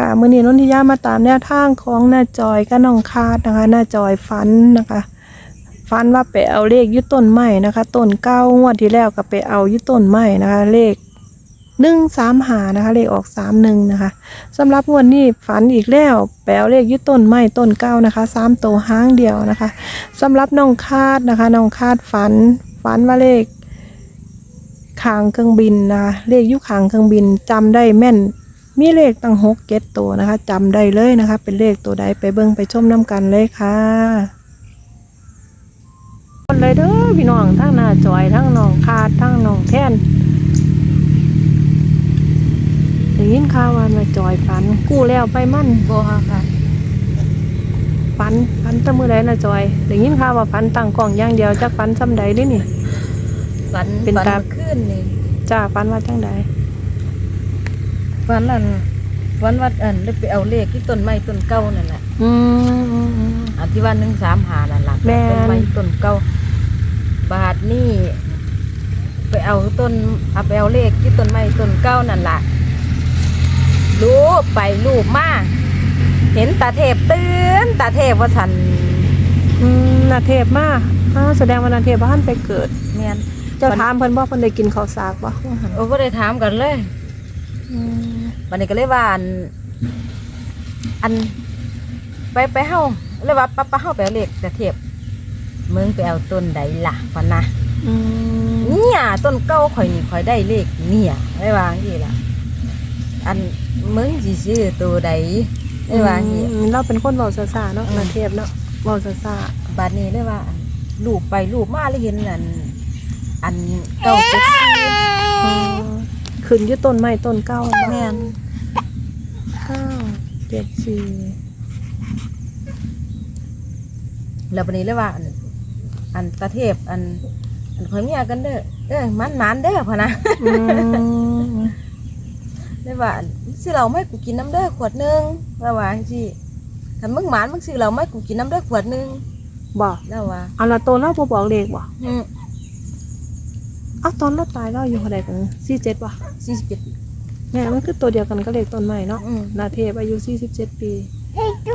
ค่ะมื้อนี้นนทิยามาตามแนวทางของหน้าจอยกับน้องคาดนะคะหน้าจอยฝันนะคะฝันว่าไปเอาเลขยึดต้นไม้นะคะต้นเก้างวดที่แล้วก็ไปเอายึดต้นไม้นะคะ เลขหนึ่งสามหานะคะ เลขออกสามหนึ่งนะคะสำหรับงวดนี้ฝันอีกแล้วไปเอาเลขยึดต้นไม้ต้นเก้านะคะสามตัวห้างเดียวนะคะสำหรับน้องคาดนะคะน้องคาดฝันฝันว่าเลขคางเครื่องบินนะคะเลขยุคางเครื่องบินจำได้แม่น มีเลขตั้งหกเก็ตตัวนะคะจำได้เลยนะคะ เป็นเลขตัวใดไปเบิ่งไปชมน้ำกันเลยค่ะคนเลยเด้อพี่น้องทั้งหน้าจอยทั้งน้องคาดทั้งน้องแท่นได้ยินข่าวว่ามาจอยฝัน กู้แล้วไปมั่นบ่ค่ะฝันฝันแตะมือใดนะจอยได้ยินข่าวว่าฝันตั้งกล่องอย่างเดียวจักฝันซ้ำใดเด้นี่ฝันเป็นฝันตาเมื่อคืนนี่จ้าฝันว่าจังใด ฝันอันฝันว่าอันได้ไปเอาเลขที่ต้นไม้ต้นเก่านั่นแหละอืมอืมอืมอันที่ว่าหนึ่งสามหานั่นแหละแม่น ต้นไม้ต้นเก่าบาทนี่ไปเอาต้นเอาไปเอาเลขที่ต้นไม้ต้นเก่านั่นแหละรูปไปรูปมาเห็นตาเทพตื่นตาเทพว่าฉันอืมนาเทพมาอ้าวแสดงว่านาเทพบ้านไปเกิด แม่นเจ้าถามเพิ่นบ่เพิ่นได้กินข้าวสากบ่โอ้ก็ได้ถามกันเลย อืม วันนี้ก็เลยว่าอันอัน ไปไปเฮาเลยว่าป้าป้าเฮาไปเอาเลขแต่เทียบมึงไปเอาต้นใดล่ะพะนะอืมเนี่ยต้นเก้าข่อยนี่ข่อยได้เลขเนี่ยได้วาจังที่ล่ะ อันมึงสิซื้อตัวใดได้วาจังที่อืมเราเป็นคนเว้าซ่าๆเนาะอืมนาเทพเนาะเว้าซ่าบาดนี้เลยว่าอันลูกไปลูกมาเลยเห็นอัน อันเก้าเจ็ดสี่ๆอืม ขึ้นอยู่ต้นไม้ต้นเก้าบ่แม่นเก้าเจ็ดสี่แล้วบัดนี้เลยว่า อันอันตาเทพอันอันข่อยเมียกันเด้อเด้อมันมันเด้อพะนะอืมได้ว่าสิเราไม่กูกินน้ำเด้อขวดหนึงแล้วว่าจังซี่ถ้ามึงหมานมึงสิเราไม่กูกินน้ำเด้อขวดหนึงบ่แล้วว่าเอาละตัวเราบ่บอกเลขบ่ อืมเอาตอนเราตายเราอยู่เท่าใดกัน47บ่47แม่มันคือตัวเดียวกันก็เลขต้นไม้เนาะอืม นาเทพอายุ47ปี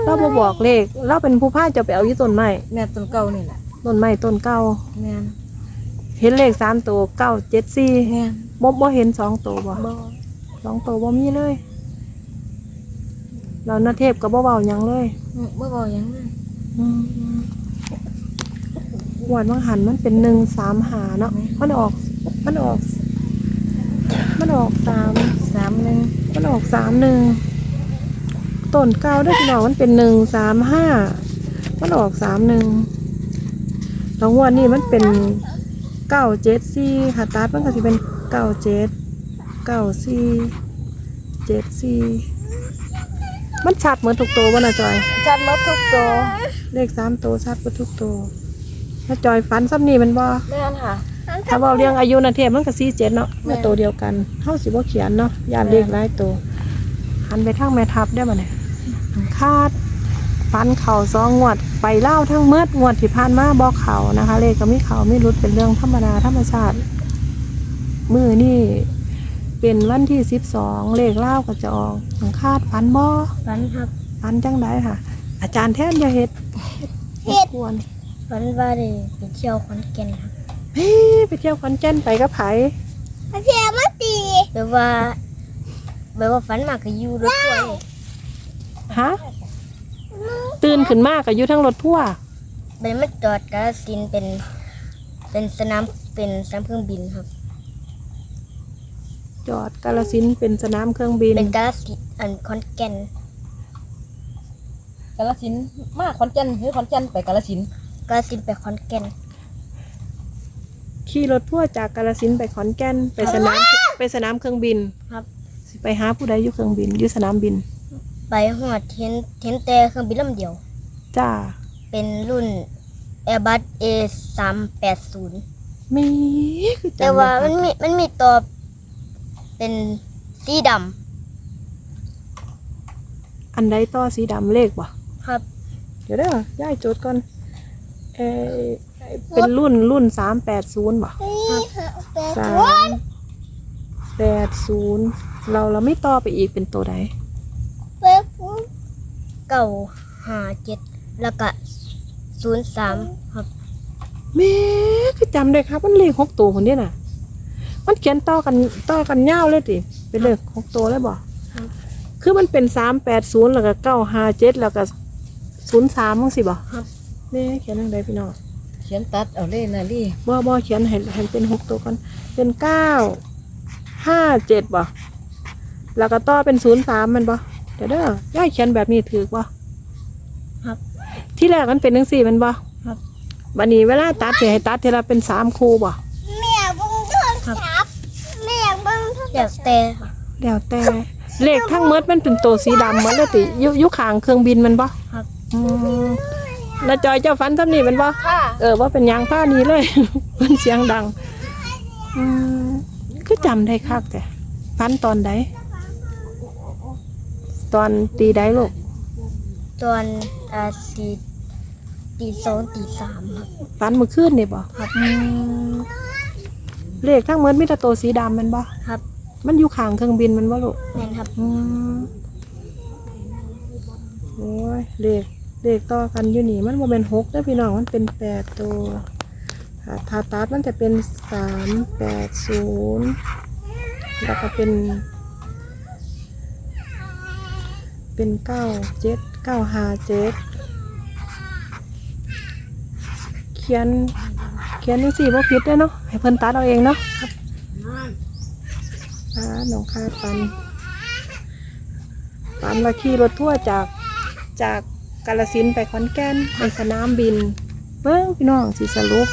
เราบ่บอกเลขเราเป็นผู้พาจะไปเอาอยู่ต้นไม้แม่ต้นเก่านี่แหละต้นไม้ต้นเก่าแม่นเห็นเลขสามตัวเก้าเจ็ดสี่แม่นบ่บ่เห็นสองตัวบ่บ่สองตัวบ่มีเลยเรานาเทพก็บ่เว้าหยังเลย อืมบ่บอกหยังเลยหวานบางหันมันเป็นหนึ่งสามหาเนาะมันออก มันออก มันออกสาม31มันออกสามหนึ่งต้นเก้าด้วยพี่น้องมันเป็นหนึ่งสามห้ามันออกสามหนึ่งแล้วงวดนี้มันเป็นเก้าเจ็ดสี่ค่ะตัดมันก็จะเป็นเก้าเจ็ดเก้าสี่เจ็ดสี่มันชัดเหมือนทุกตัวว่นะจอยจัดหมดทุกตัวเลขสามตัวชัดกว่าทุกตัวถ้าจอยฟันซ้ำนี่มันบ่แม่นค่ะ ถ้าเว่าเรื่องอายุนาเทพมันก็สี่เจ็ดเนาะแม่แม่ตัวเดียวกันเท่าสิบ่เขียนเนาะยานเลขหลายตัวหันไปทางแม่ทับได้บ่เนี่ยคาดฟันเข่าสองงวดไปเล่าวทั้งเมื่องวดที่ผ่านมาบอกเขานะคะ เลขก็มีเขาไม่รุดเป็นเรื่องธรรมดาธรรมชาติ มือนี่เป็นวันที่สิบสองเลขเล่าวก็จะออกคาดฟันบ่ฝันครับ ฟันจังไดค่ะ อาจารย์แท้นอย่าเฮ็ดเฮ็ดควรฝันว่าได้ไปเที่ยวขอนแก่นครับ เฮ้ยไปเที่ยวคอนเจนไปกับไผแบบว่าแบบว่าฝันมากก็อยู่รถทัวร์เลยฮะตื่นขึ้นมากก็อยู่ทั้งรถพ่วงไปมาจอดกาฬสินธุ์เป็น เป็นสนามเป็นสนามเครื่องบินครับ จอดกาลสินธุ์เป็นสนามเครื่องบินเป็นกาฬสินธุ์อันขอนแก่นกาฬสินธุ์มาขอนแก่นหรือขอนแก่นไปกาฬสินธุ์กาฬสินธุ์ไปขอนแก่น ขี่รถพ่วงจากกาลสินธุ์ไปขอนแก่นไปสนามไปสนามเครื่องบินครับ สิไปหาผู้ใดอยู่เครื่องบินอยู่สนามบิน ไปหอดเห็นเห็นแต่เครื่องบินลำเดียว จ้าเป็นรุ่น Airbus A 3 8 0มีคือจำแต่ว่าได้มันมีมันมีตัวเป็นสีดอันใดต่อสีดำเลขบ่ำครับ เดี๋ยวเด้อย่ายโจทย์ก่อนเออ เป็นรุ่นรุ่นสามแปดศูนย์บ่สามแปดศูนย์เราเราไม่ต่อไปอีกเป็นตัวใดเป็นเก้าห้าเจ็ดแล้วก็ศูนย์สามครับแม่คือจำได้ครับ มันเลขหกตัวคนนี้น่ะ มันเขียนต่อกันต่อกันยาวเลยติเป็นเลขหกตัวเลยบ่ครับคือมันเป็นสามแปดศูนย์แล้วก็เก้าห้าเจ็ดแล้วก็ศูนย์สามมั้งสิบ่ครับแม่เขียนยังไงพี่น้องเขียนตัดเอาเลยนะลี่บ่บ่เขียนให้ให้เป็นหกตัวกันเป็นเก้าห้าเจ็ดบ่แล้วก็ต่อเป็นศูนย์สามมันบ่เดี๋ยวเด้อย่ายเขียนแบบนี้ถือบ่ครับ ที่แรกมันเป็นทั้งสี่มันบ่ครับวันนี้เวลาตัดจะให้ตัดทีละเป็นสามคู่บ่ครับเดี๋ยวแต่ครับแล้วแต่เลขทั้งหมดมันเป็นตัวสีดำหมดเลยติอยุยุขางเครื่องบินมันบ่ครับ อืมแล้วจอยเจ้าฟันทำนี่มันบ่ค่ะเออว่าเป็นยางผ้านี้เลย มันเสียงดังอืมคือจำได้คักแต่ฟันตอนใดตอนตีใดลูกตอนอ่าตีตีสองตีสามครับฟันเมื่อคืนนี่บ่ครับอืมเลขทั้งหมดมีแต่ตัวสีดำมันบ่ครับมันอยู่ข้างเครื่องบินมันบ่ลูก แม่นครับ อืมโอ้ยเลข เลขต่อกันอยู่นี่มันบ่เป็นหกนะพี่น้องมันเป็นแปดตัวถ้าถ้าตัดมันจะเป็นสามแปดศูนย์แล้วก็เป็น เป็นเก้าเจ็ดเก้าห้าเจ็ดเขียนเขียนจังสี่บ่ผิดเด้เนาะให้เพิ่นตัดเอาเองเนาะอ่าน้องคาดปันปันว่าขี่รถทั่วจากจาก กาลสินธุ์ไปขอนแก่นไปสนามบินเบิ้งพี่น้องสิสรุป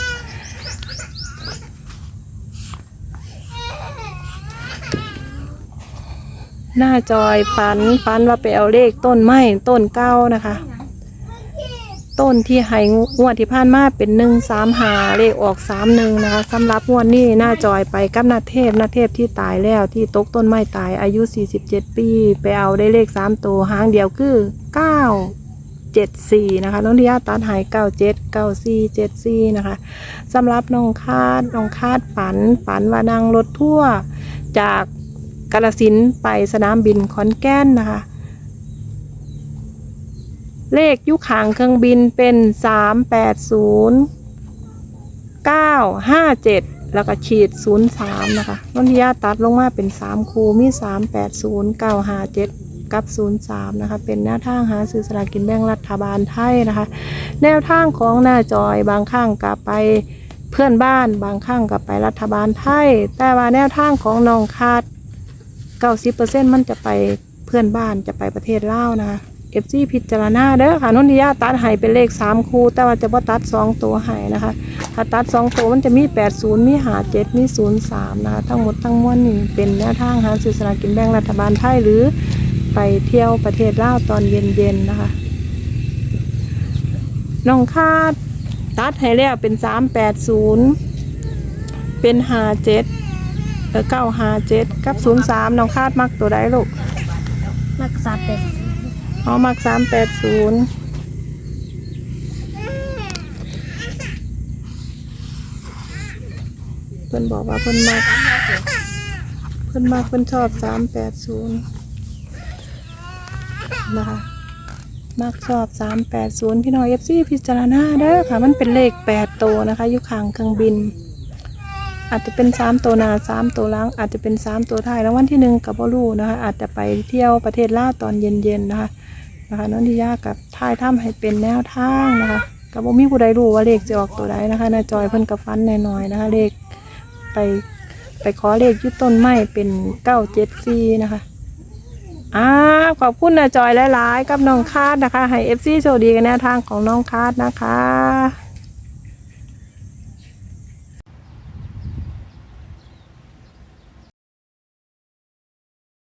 หน้าจอยฝันฝันว่าไปเอาเลขต้นไม้ต้นเก้านะคะ ต้นที่ให้งวดที่ผ่านมาเป็นหนึ่งสามหาเลขออกสามหนึ่งนะคะสำหรับงวดนี้หน้าจอยไปกับนาเทพนาเทพที่ตายแล้วที่ตกต้นไม้ตายอายุ 47 ปี ไปเอาได้เลขสามตัวหางเดียวคือ 9 7 4นะคะน้องเดียตัดหาย9 7 9 4 7 4นะคะสำหรับน้องคาดน้องคาดฝันฝันว่านั่งรถทั่วจากกาลสินไปสนามบินขอนแก่นนะคะ เลขยุขางเครื่องบินเป็นสามแปดศูนย์เก้าห้าเจ็ดแล้วก็ขีดศูนย์สามนะคะนนทิยาตัดลงมาเป็นสามคู มีสามแปดศูนย์เกับศูนย์สามนะคะ เป็นแนวทางหาซื้อสลากกินแบ่งรัฐบาลไทยนะคะ แนวทางของหน้าจอยบางข้างกับไปเพื่อนบ้านบางข้างกับไปรัฐบาลไทย แต่ว่าแนวทางของน้องคาดเก้าสิบเปอร์เซ็นต์มันจะไปเพื่อนบ้านจะไปประเทศลาวนะคะเอฟซีพิจารณาเด้อค่ะนนทิยาตัดให้เป็นเลขสามคู่ แต่ว่าจะบ่ตัดสองตัวให้นะคะ ถ้าตัดสองตัวมันจะมีแปดศูนย์มีหาเจ็ดมีศูนย์สามนะคะ ทั้งหมดทั้งมวลนี่เป็นแนวทางหาสื่อสลารกินแบ่งรัฐบาลไทยหรือ ไปเที่ยวประเทศลาวตอนเย็นๆนะคะ น้องคาดตัดให้แล้วเป็นสามแปดศูนย์เป็นหาเจ็ดเออเก้าหาเจ็ดกับศูนย์สามน้องคาดมักตัวใดลูกรักษาเป็นเอามักสามแปดศูนย์เพิ่นบอกว่าเพิ่นมักเพิ่นมักเพิ่นชอบสามแปดศูนย์ นะคะ มักชอบสามแปดศูนย์พี่น้องเอฟซีพิจารณาเด้อค่ะ มันเป็นเลขแปดตัวนะคะอยู่ข้างเครื่องบิน อาจจะเป็นสามตัวหนาสามตัวหลังอาจจะเป็นสามตัวท้ายแล้ววันที่หนึ่งกับบลูนะคะ อาจจะไปเที่ยวประเทศลาวตอนเย็นๆนะคะนะคะน้องดิยากับทายถ้ำให้เป็นแนวทางนะคะกับบ่มีผู้ใดรู้ว่าเลขจะออกตัวใดนะคะนาจอยเพิ่นกับฟันแน่นอยนะคะเลขไปไปขอเลขยุดต้นไม้เป็นเก้าเจ็ดซีนะคะ อ่าขอบคุณนาจอยหลายๆ กับน้องคาดนะคะ ให้เอฟซีโชคดีกันแนวทางของน้องคาดนะคะ